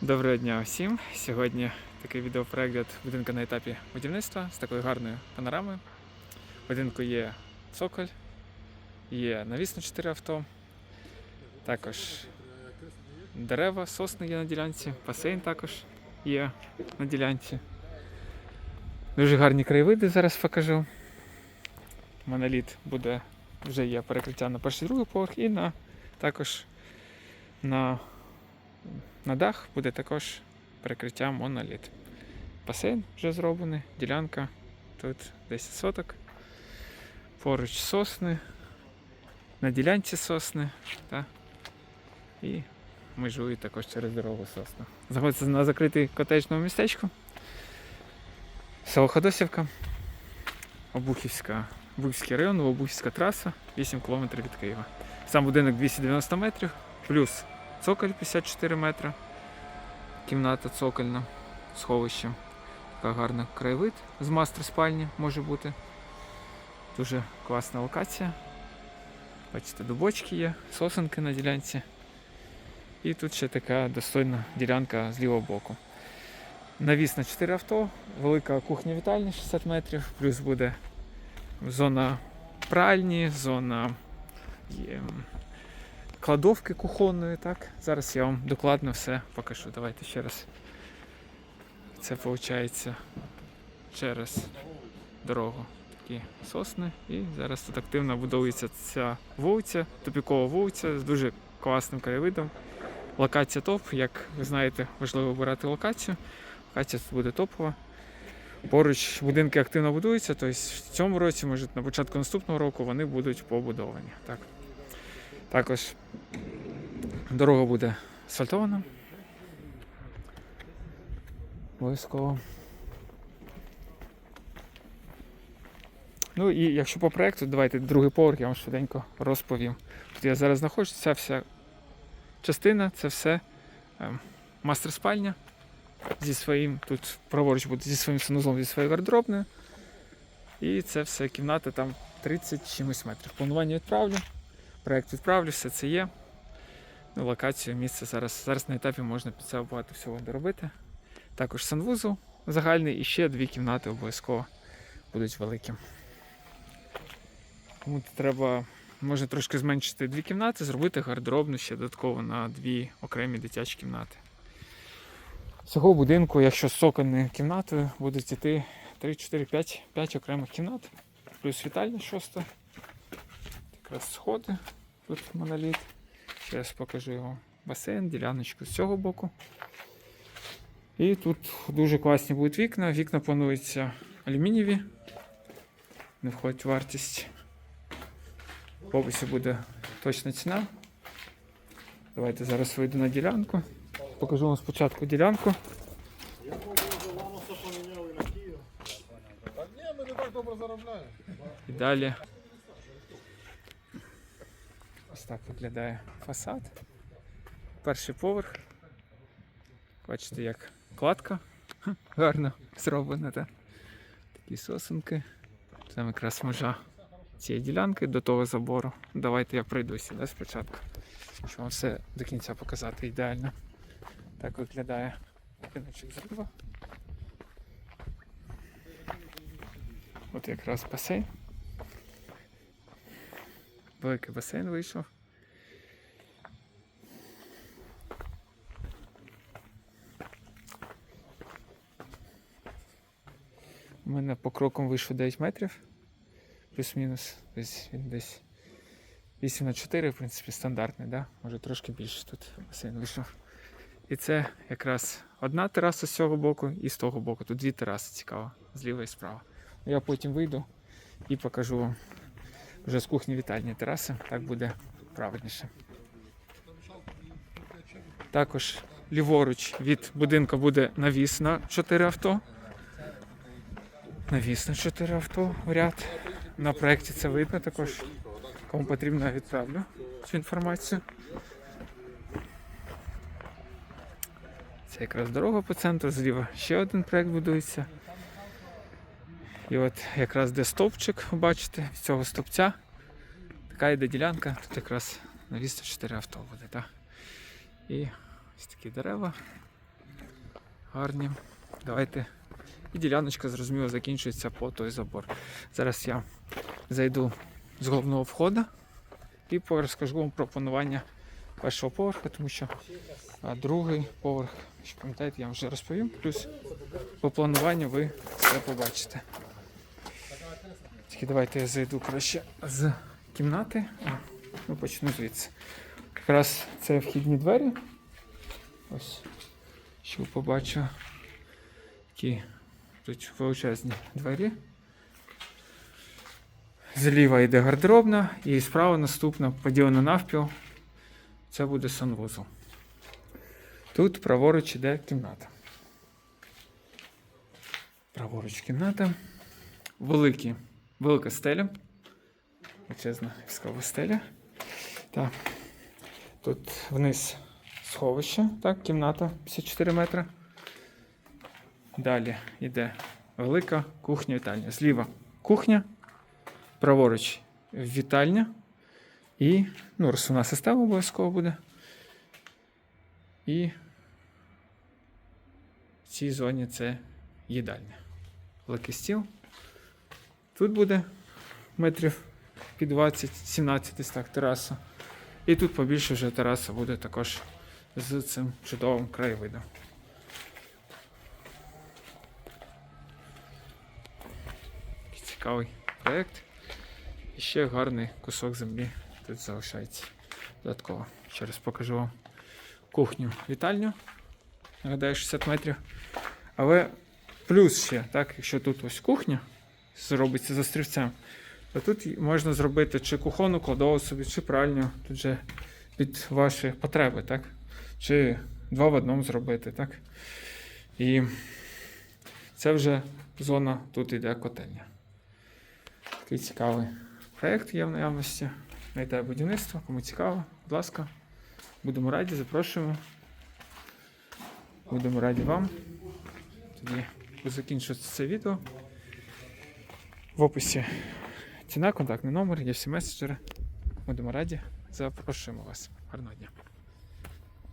Доброго дня всім! Сьогодні такий відеоперегляд будинку на етапі будівництва з такою гарною панорамою. В будинку є цоколь, є навіс на 4 авто, також дерева, сосни є на ділянці, басейн також є на ділянці. Дуже гарні краєвиди зараз покажу. Моноліт буде, вже є перекриття на перший другий поверх і на, також на на дах буде також перекриття моноліт. Басейн вже зроблений, ділянка тут 10 соток. Поруч сосни, на ділянці сосни. Та, і межують також через дорогу сосна. Знаходиться на закритий котеджному містечку. Село Ходосівка, Обухівська, Обухівський район, Обухівська траса, 8 км від Києва. Сам будинок 290 метрів, плюс цоколь 54 метри. Кімната цокольна, сховище. Така гарна краєвид з мастер спальні може бути. Дуже класна локація. Бачите, дубочки є, сосенки на ділянці. І тут ще така достойна ділянка з лівого боку. Навіс на 4 авто, велика кухня вітальня 60 метрів, плюс буде зона пральні, зона кладовки кухонної, так? Зараз я вам докладно все покажу. Давайте ще раз. Це виходить через дорогу. Такі сосни. І зараз тут активно будується ця вулиця, тупікова вулиця з дуже класним краєвидом. Локація топ, як ви знаєте, важливо обирати локацію. Локація тут буде топова. Поруч будинки активно будуються, тобто в цьому році, може на початку наступного року, вони будуть побудовані. Так. Також дорога буде асфальтована. Обов'язково. Ну і якщо по проекту, давайте другий поверх, я вам швиденько розповім. Тут я зараз знаходжуся, ця вся частина, це все ем, мастер спальня зі своїм, тут праворуч буде зі своїм санузлом, зі своєю гардеробною. І це все кімната там 30 чимось метрів. Планування відправлю. Проект все це є. Ну, локацію, місце зараз. Зараз на етапі можна під це багато всього доробити. Також санвузол загальний і ще дві кімнати обов'язково будуть великі. Тому треба, можна трошки зменшити дві кімнати, зробити гардеробну ще додатково на дві окремі дитячі кімнати. Цього будинку, якщо з сокольною кімнатою, будуть йти 3, 4, 5, 5 окремих кімнат, плюс вітальня шоста. Якраз сходи, тут моноліт. Зараз покажу його басейн, діляночку з цього боку. І тут дуже класні будуть вікна. Вікна плануються алюмінієві. Не входить в вартість. В описі буде точна ціна. Давайте зараз вийду на ділянку. Покажу вам спочатку ділянку. Я поміняв і на Київ. Так ні, ми не так добре заробляємо. І далі. Ось так виглядає фасад. Перший поверх. Бачите, як кладка гарно зроблена. Та. Такі сосенки. Там якраз межа цієї ділянки до того забору. Давайте я пройдуся да, спочатку. Щоб вам все до кінця показати ідеально. Так виглядає будиночок зліва. От якраз басейн. Великий басейн вийшов. У мене по крокам вийшло 9 метрів. Плюс-мінус. Десь він десь 8 на 4, в принципі, стандартний, да? може трошки більше тут басейн вийшов. І це якраз одна тераса з цього боку і з того боку. Тут дві тераси цікаво, зліва і справа. Я потім вийду і покажу вам вже з кухні вітальні тераси, так буде правильніше. Також ліворуч від будинку буде навіс на 4 авто. Навіс на 4 авто в ряд. На проєкті це видно також. Кому потрібно, я відправлю цю інформацію. Це якраз дорога по центру, зліва ще один проєкт будується. І от якраз де стовпчик, бачите, з цього стовпця. Така йде ділянка, тут якраз на 204 авто буде. Так? І ось такі дерева. гарні. Давайте. І діляночка, зрозуміло, закінчується по той забор. Зараз я зайду з головного входу і розкажу вам про планування першого поверха, тому що другий поверх, що пам'ятаєте, я вам вже розповім. Плюс по плануванню ви все побачите. Тільки давайте я зайду краще з кімнати. А, ну, почну звідси. Якраз це вхідні двері. Ось, що побачу. Такі величезні двері. Зліва йде гардеробна і справа наступна поділена навпіл. Це буде санвузол. Тут праворуч іде кімната. Праворуч кімната. Великі, велика стеля. Величезна військова стеля. Так. Тут вниз сховище, так, кімната 54 метри. Далі йде велика кухня вітальня. Зліва кухня, праворуч вітальня і ну, розсувна система обов'язково буде. І в цій зоні це їдальня. Великий стіл. Тут буде метрів під 20-17 так тераса. І тут побільше вже тераса буде також з цим чудовим краєвидом. Цікавий проєкт. І ще гарний кусок землі тут залишається. Додатково. Ще раз покажу вам кухню вітальню. Нагадаю, 60 метрів. Але плюс ще, так, якщо тут ось кухня зробиться за стрівцем, то тут можна зробити чи кухонну кладову собі, чи пральню, тут же під ваші потреби, так? Чи два в одному зробити, так? І це вже зона, тут іде котельня. Такий цікавий проєкт є в наявності. Знайде будівництво, кому цікаво, будь ласка. Будемо раді, запрошуємо. Будемо раді вам. Тоді закінчується це відео. В описі ціна, контактний номер, є всі меседжери. Будемо раді. Запрошуємо вас. Гарного дня.